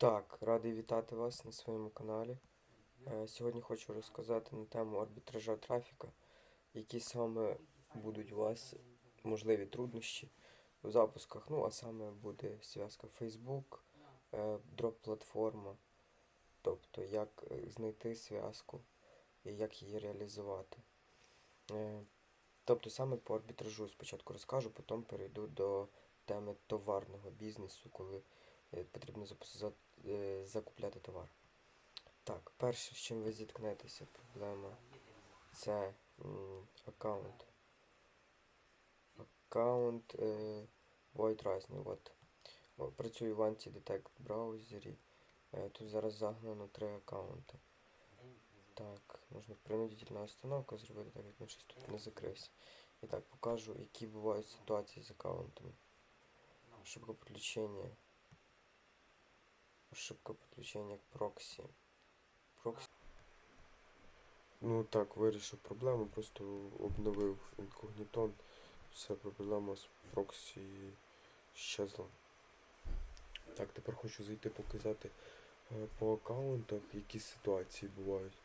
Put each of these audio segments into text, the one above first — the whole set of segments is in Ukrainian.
Так, радий вітати вас на своєму каналі. Е, Сьогодні хочу розказати на тему арбітража трафіка, які саме будуть у вас можливі труднощі в запусках. Ну, а саме буде зв'язка Facebook, е, дроп-платформа, тобто як е, знайти зв'язку і як її реалізувати. Тобто саме по арбітражу спочатку розкажу, потім перейду до теми товарного бізнесу, коли потрібно запис- за- е, закупляти товар. Так, перше, з чим ви зіткнетеся, проблема це аккаунт. Аккаунт е, Void Rising. От. Працюю в Anti-Detect браузері. Е, тут зараз загнано три аккаунти. Так, можна принудительна установка зробити, так як він щось тут не закрився. І так, покажу, які бувають ситуації з аккаунтами. Ошибка подключения. Ошибка подключения к проксі. Проксі. Ну так, вирішив проблему, просто обновив інкогнітон. Все, проблема з проксі щезла. Так, тепер хочу зайти показати е, по аккаунтах, які ситуації бувають.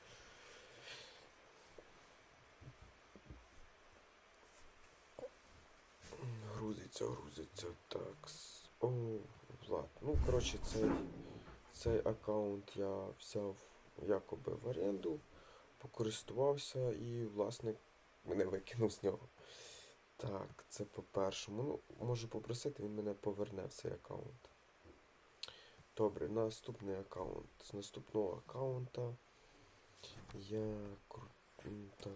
Грузиться, грузиться. Так. О, Влад. Ну, коротше, цей, цей аккаунт я взяв якоби в оренду, покористувався і власник мене викинув з нього. Так, це по-першому. Ну, можу попросити, він мене поверне в цей аккаунт. Добре, наступний аккаунт. З наступного аккаунта я так,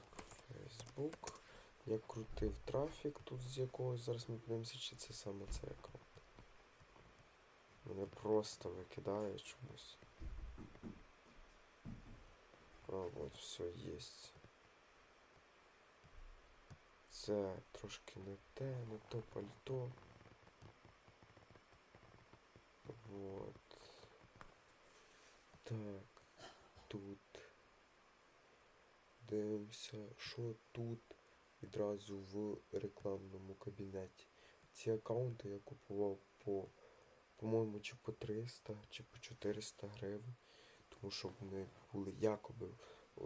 Facebook. Я крутив трафік тут з якогось. Зараз ми подивимося, чи це саме цей аккаунт. Мене просто викидає чомусь. А, от, все, є. Це трошки не те, не то пальто. Вот. Так, тут. Дивимося, що тут відразу в рекламному кабінеті. Ці аккаунти я купував по, по-моєму, чи по 300, чи по 400 гривень. Тому що вони були якоби. е,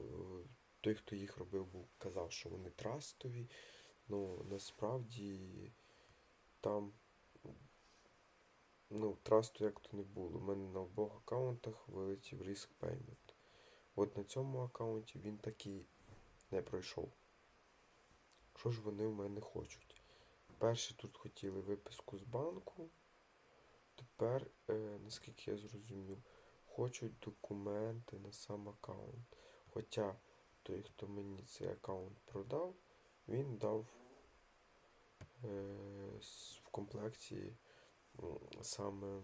Той, хто їх робив, був, казав, що вони трастові. Ну, насправді там ну, трасту як то не було. У мене на обох аккаунтах вилетів Risk Payment. От на цьому аккаунті він такий не пройшов. Що ж вони в мене хочуть? Перше тут хотіли виписку з банку. Тепер, е, наскільки я зрозумів, хочуть документи на сам аккаунт. Хоча той, хто мені цей аккаунт продав, він дав е, в комплекті м, саме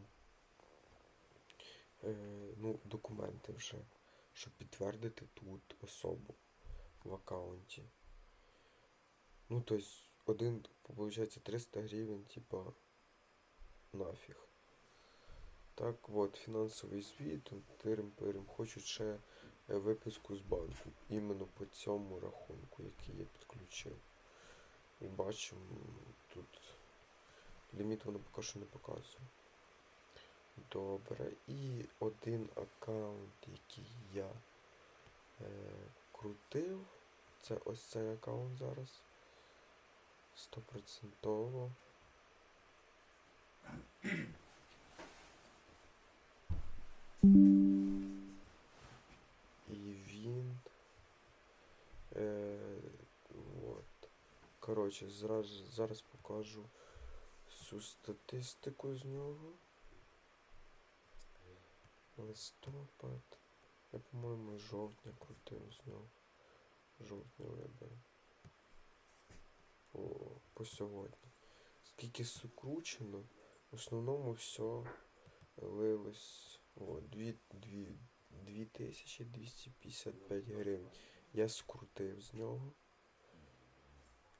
е, ну, документи вже, щоб підтвердити тут особу в аккаунті. Ну, то есть, один, получается, 300 гривен, типа, нафіг. Так, от, фінансовий звіт, тирим-пирим, хочуть ще е, виписку з банку, іменно по цьому рахунку, який я підключив. І бачимо, тут ліміт воно поки що не показує. Добре. І один аккаунт, який я е, крутив, це ось цей аккаунт зараз. Стопроцентово. І він. Е, от. Коротше, зараз, зараз покажу всю статистику з нього. Листопад. Я, по-моєму, жовтня крутив з нього. Жовтня виберу. О, по сьогодні. Скільки сукручено, в основному все лилось о, 2, 2, 2255 гривень. Я скрутив з нього.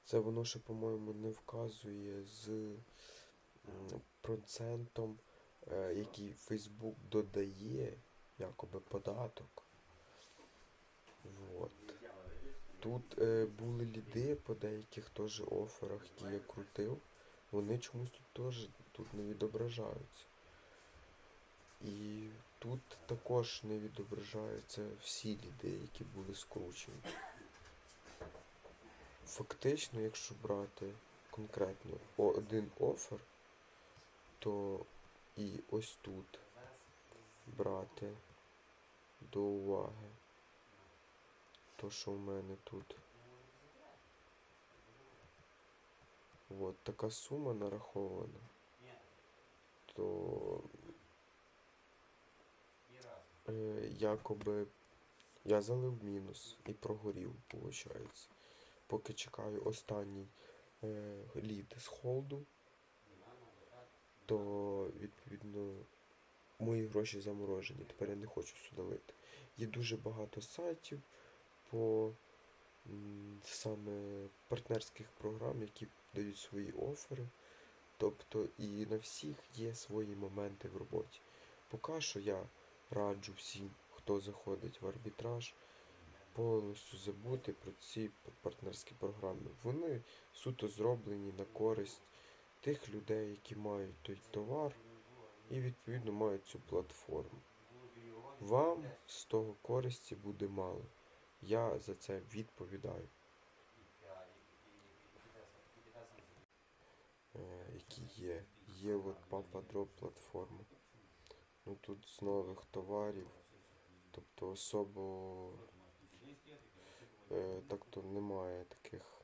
Це воно ще, по-моєму, не вказує з процентом, е, який Facebook додає, якоби податок. Вот. Тут е, були ліди по деяких теж оферах, які я крутив. Вони чомусь тут теж тут не відображаються. І тут також не відображаються всі ліди, які були скручені. Фактично, якщо брати конкретно один офер, то і ось тут брати до уваги то, що в мене тут. От така сума нарахована, то е, якоби я залив мінус і прогорів, виходить. Поки чекаю останній е, лід з холду, то відповідно мої гроші заморожені. Тепер я не хочу сюди лити. Є дуже багато сайтів по саме партнерських програм, які дають свої офери. Тобто і на всіх є свої моменти в роботі. Поки що я раджу всім, хто заходить в арбітраж, повністю забути про ці партнерські програми. Вони суто зроблені на користь тих людей, які мають той товар і відповідно мають цю платформу. Вам з того користі буде мало. Я за це відповідаю. Е, які є. Є от Papa Drop платформа. Ну тут з нових товарів. Тобто особо е, так немає таких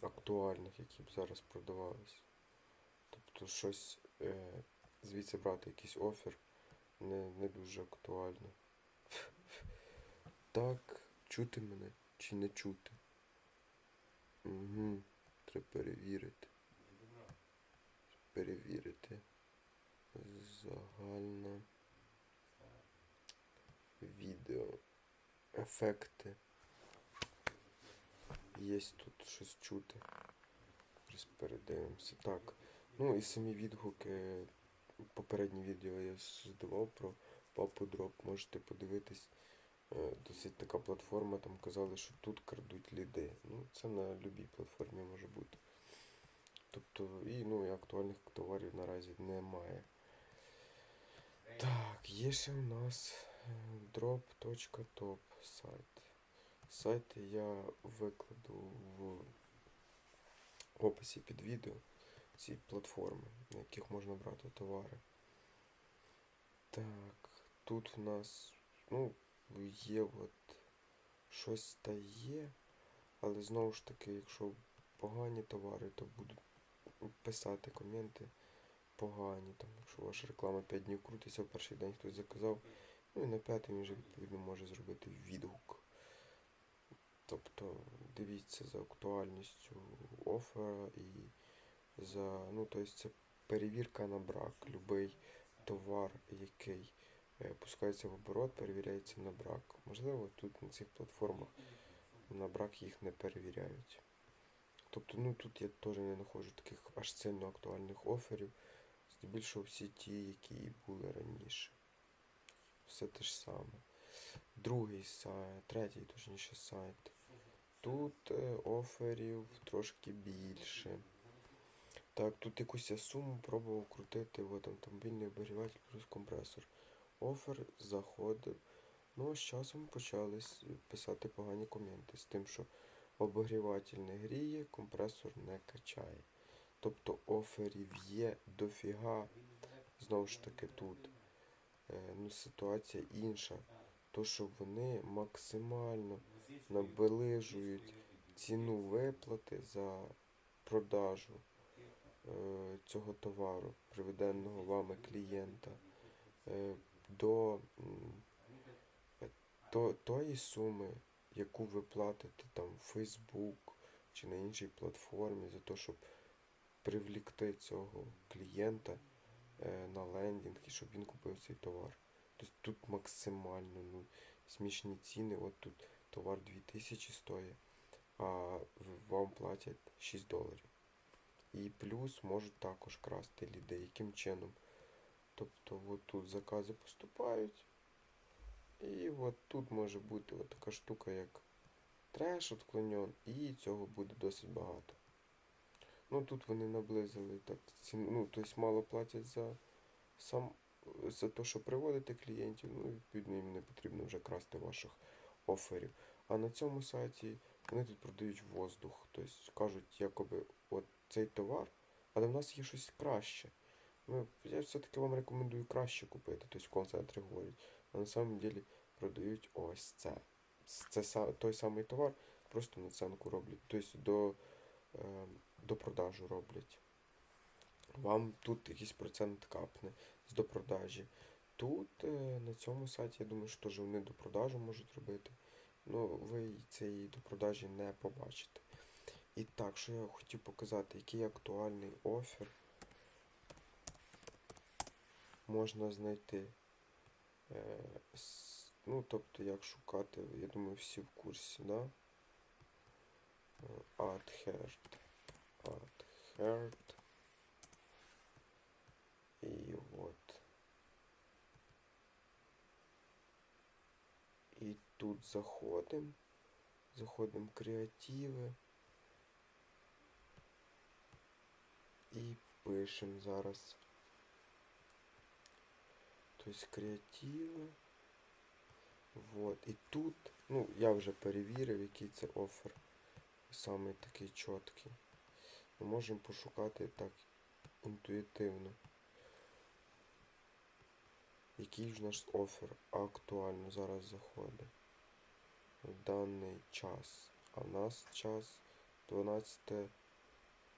актуальних, які б зараз продавались. Тобто щось е, звідси брати якийсь офер не, не дуже актуально. Так, чути мене чи не чути? Угу. Треба перевірити. Перевірити. Загальне відео. Ефекти. Є тут щось чути. Зараз передивимося. Так. Ну і самі відгуки. Попереднє відео я здавав про папу дроп. Можете подивитись. Е, Досить така платформа, там казали, що тут крадуть ліди. Ну, це на любій платформі може бути. Тобто, і, ну, і актуальних товарів наразі немає. Так, є ще у нас drop.top сайт. Сайт я викладу в описі під відео ці платформи, на яких можна брати товари. Так, тут у нас, ну, є от щось та є, але знову ж таки, якщо погані товари, то будуть писати коменти погані. Там, якщо ваша реклама 5 днів крутиться, в перший день хтось заказав, ну і на він вже відповідно може зробити відгук. Тобто дивіться за актуальністю оффера і за, ну, тобто це перевірка на брак. Любий товар, який е, пускається в оборот, перевіряється на брак. Можливо, тут на цих платформах на брак їх не перевіряють. Тобто, ну тут я теж не знаходжу таких аж сильно актуальних оферів. Здебільшого всі ті, які були раніше. Все те ж саме. Другий сайт, третій, точніше, сайт. Тут е, оферів трошки більше. Так, тут якусь я суму пробував крутити, от автомобільний обігріватель плюс компресор. Офер заходив. Ну, а з часом почали писати погані коменти з тим, що обігріватель не гріє, компресор не качає. Тобто оферів є дофіга. Знову ж таки тут ну, ситуація інша. То, що вони максимально наближують ціну виплати за продажу е, цього товару, приведеного вами клієнта, е, до е, то, тої суми, яку ви платите там в Facebook чи на іншій платформі, за те, щоб привлікти цього клієнта е, на лендінг і щоб він купив цей товар. Тобто тут максимально ну, смішні ціни. От тут товар 2000 стоїть, а вам платять 6 доларів. І плюс можуть також красти ліди. Яким чином? Тобто от тут закази поступають. І от тут може бути от така штука, як треш отклонен, і цього буде досить багато. Ну тут вони наблизили так ціну, ну, тобто мало платять за сам за те, що приводите клієнтів, ну, відповідно, їм не потрібно вже красти ваших оферів. А на цьому сайті вони тут продають воздух. Тобто кажуть, якоби от цей товар, але в нас є щось краще. Ну, я все-таки вам рекомендую краще купити, тобто в кол-центрі говорять. А на самом деле продають ось це. Це той самий товар, просто наценку роблять. Тобто до, до продажу роблять. Вам тут якийсь процент капне з допродажі. Тут е, на цьому сайті, я думаю, що теж вони до продажу можуть робити. Ну, ви цієї допродажі не побачите. І так, що я хотів показати, який актуальний офер можна знайти. Е, ну, тобто, як шукати, я думаю, всі в курсі, да? Е, Adhered. Adhered. І от. І тут заходимо. Заходимо в креативи. І пишемо зараз. Тобто креативи. Вот. І тут, ну, я вже перевірив, який це офер. Саме такий чіткий. Ми можемо пошукати так інтуїтивно. Який ж наш офер актуально зараз заходить в даний час. А в нас час 12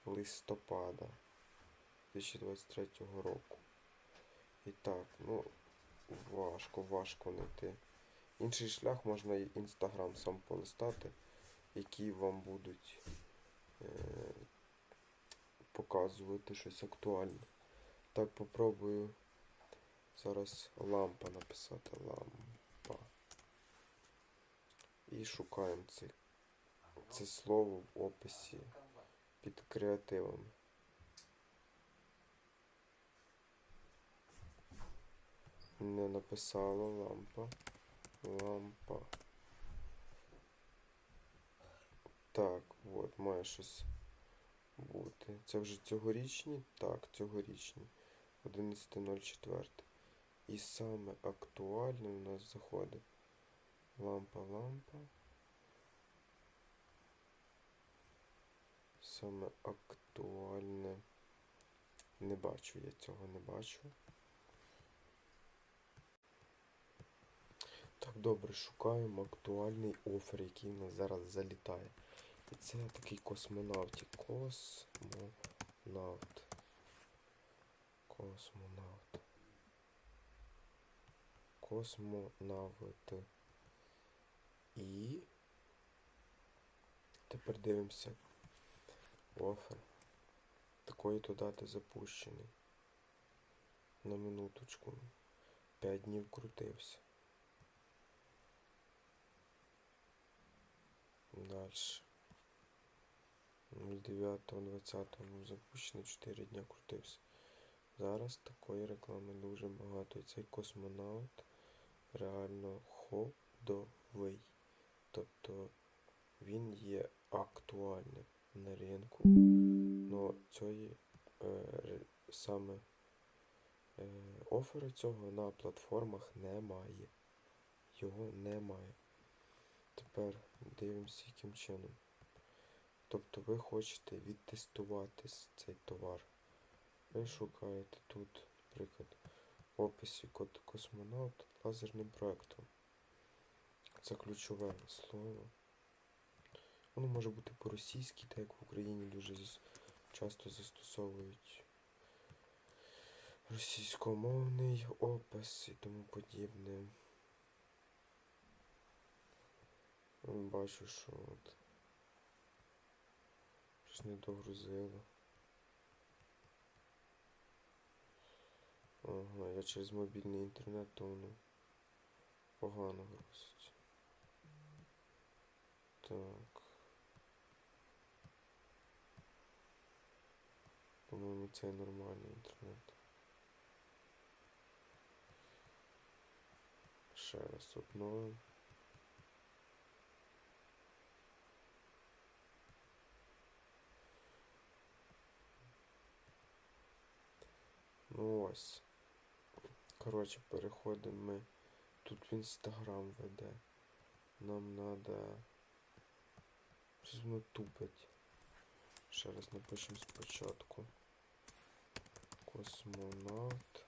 листопада 2023 року. І так, ну, важко, важко знайти. Інший шлях можна і інстаграм сам полистати, які вам будуть е, показувати щось актуальне. Так, попробую зараз лампа написати. Лампа. І шукаємо це, це слово в описі під креативами. Не написала лампа. Лампа. Так, от, має щось бути. Це вже цьогорічні? Так, цьогорічні. 11.04. І саме актуальне у нас заходить. Лампа, лампа. Саме актуальне. Не бачу, я цього не бачу. Так, добре, шукаємо актуальний офер, який в нас зараз залітає. І це такий космонавт. Космонавт. Космонавт. Космонавт. І тепер дивимося. Офер. Такої то дати запущений. На минуточку. 5 днів крутився. Дальше. 09.20 запущено 4 дня крутився. Зараз такої реклами дуже багато. І цей космонавт реально ходовий. Тобто він є актуальним на ринку. Но цієї е, саме е, оферу цього на платформах немає. Його немає. Тепер дивимося, яким чином. Тобто ви хочете відтестувати цей товар. Ви шукаєте тут, наприклад, в описі код космонавт лазерним проектом. Це ключове слово. Воно може бути по-російськи, так як в Україні дуже часто застосовують російськомовний опис і тому подібне. Бачу, що от щось не догрузило. Ага, я через мобільний інтернет, то воно погано грузить. Так. По-моєму, це нормальний інтернет. Ще раз обновимо. Ось. Коротше, переходимо ми. Тут в інстаграм веде. Нам надо. Щось воно тупить. Ще раз напишемо спочатку. Космонавт.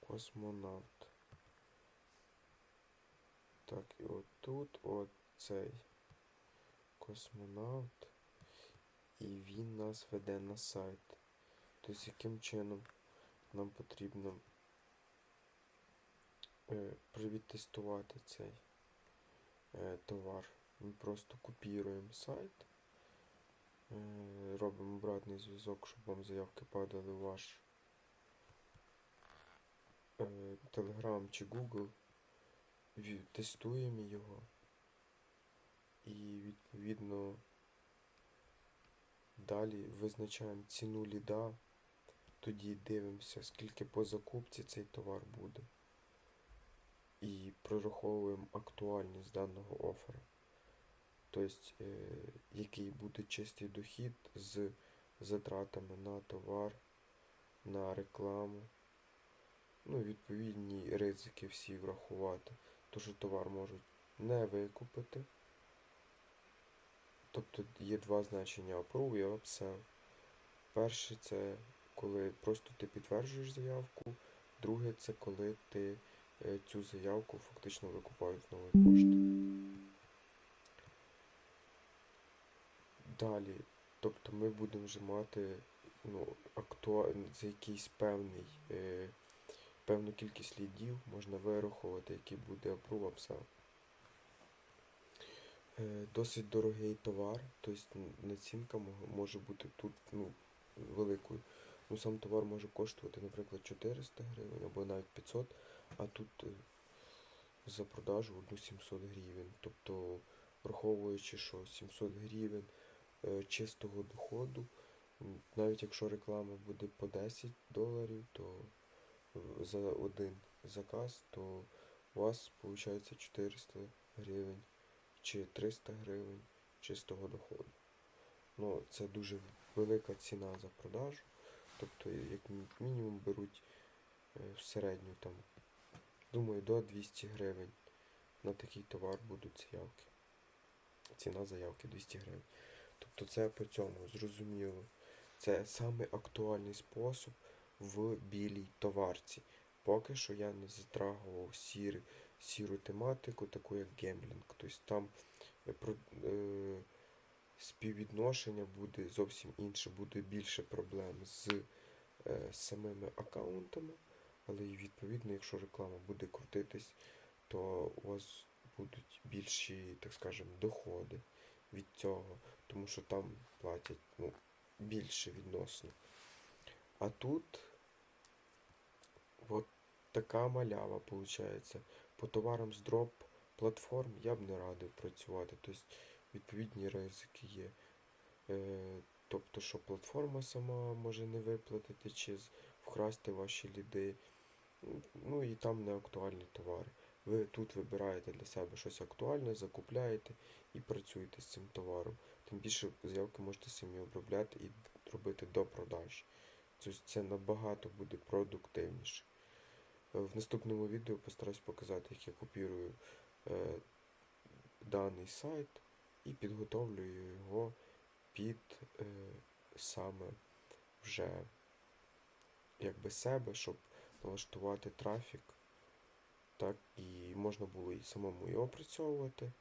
Космонавт. Так, і отут оцей космонавт. І він нас веде на сайт. Тобто яким чином нам потрібно е, привідтестувати цей е, товар. Ми просто копіруємо сайт, е, робимо обратний зв'язок, щоб вам заявки падали в ваш е, Telegram чи Google. Тестуємо його. І відповідно далі визначаємо ціну ліда. Тоді дивимося, скільки по закупці цей товар буде. І прораховуємо актуальність даного оффера. Тобто, е, який буде чистий дохід з затратами на товар, на рекламу. Ну, відповідні ризики всі врахувати. То, що товар можуть не викупити. Тобто є два значення approve і upsell. Перше це коли просто ти підтверджуєш заявку, друге це коли ти е, цю заявку фактично викупають з нової пошти. Далі, тобто ми будемо вже мати ну, актуа... за якийсь певний, е, певну кількість лідів можна вирахувати, який буде approve upsell. Е, Досить дорогий товар, тобто націнка може бути тут ну, великою. Ну, сам товар може коштувати, наприклад, 400 гривень або навіть 500, а тут е, за продажу одну 700 гривень. Тобто, враховуючи, що 700 гривень е, чистого доходу, навіть якщо реклама буде по 10 доларів, то за один заказ, то у вас виходить 400 гривень чи 300 гривень чистого доходу. Ну, це дуже велика ціна за продажу. Тобто, як мінімум беруть е, в середню там, думаю, до 200 гривень на такий товар будуть заявки. Ціна заявки 200 гривень. Тобто це по цьому зрозуміло. Це саме актуальний спосіб в білій товарці. Поки що я не затрагував сірі, сіру тематику, таку як гемблінг. Тобто там е, е, співвідношення буде зовсім інше, буде більше проблем з е, самими аккаунтами, але і відповідно, якщо реклама буде крутитись, то у вас будуть більші, так скажемо, доходи від цього, тому що там платять ну, більше відносно. А тут от така малява виходить. По товарам з дроп платформ я б не радив працювати. Тобто відповідні ризики є. Е, тобто, що платформа сама може не виплатити чи вкрасти ваші ліди. Ну і там не актуальні товари. Ви тут вибираєте для себе щось актуальне, закупляєте і працюєте з цим товаром. Тим більше заявки можете самі обробляти і робити до продажі. Тобто це набагато буде продуктивніше. В наступному відео постараюсь показати, як я копірую е, даний сайт і підготовлюю його під е, саме вже якби себе, щоб налаштувати трафік. Так, і можна було і самому його опрацьовувати,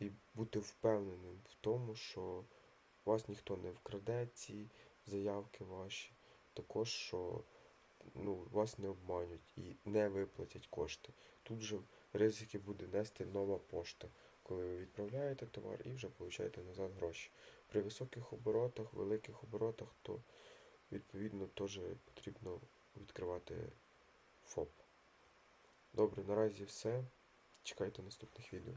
і бути впевненим в тому, що вас ніхто не вкраде ці заявки ваші. Також, що ну, вас не обманють і не виплатять кошти. Тут же ризики буде нести нова пошта, коли ви відправляєте товар і вже получаєте назад гроші. При високих оборотах, великих оборотах, то відповідно теж потрібно відкривати ФОП. Добре, наразі все. Чекайте наступних відео.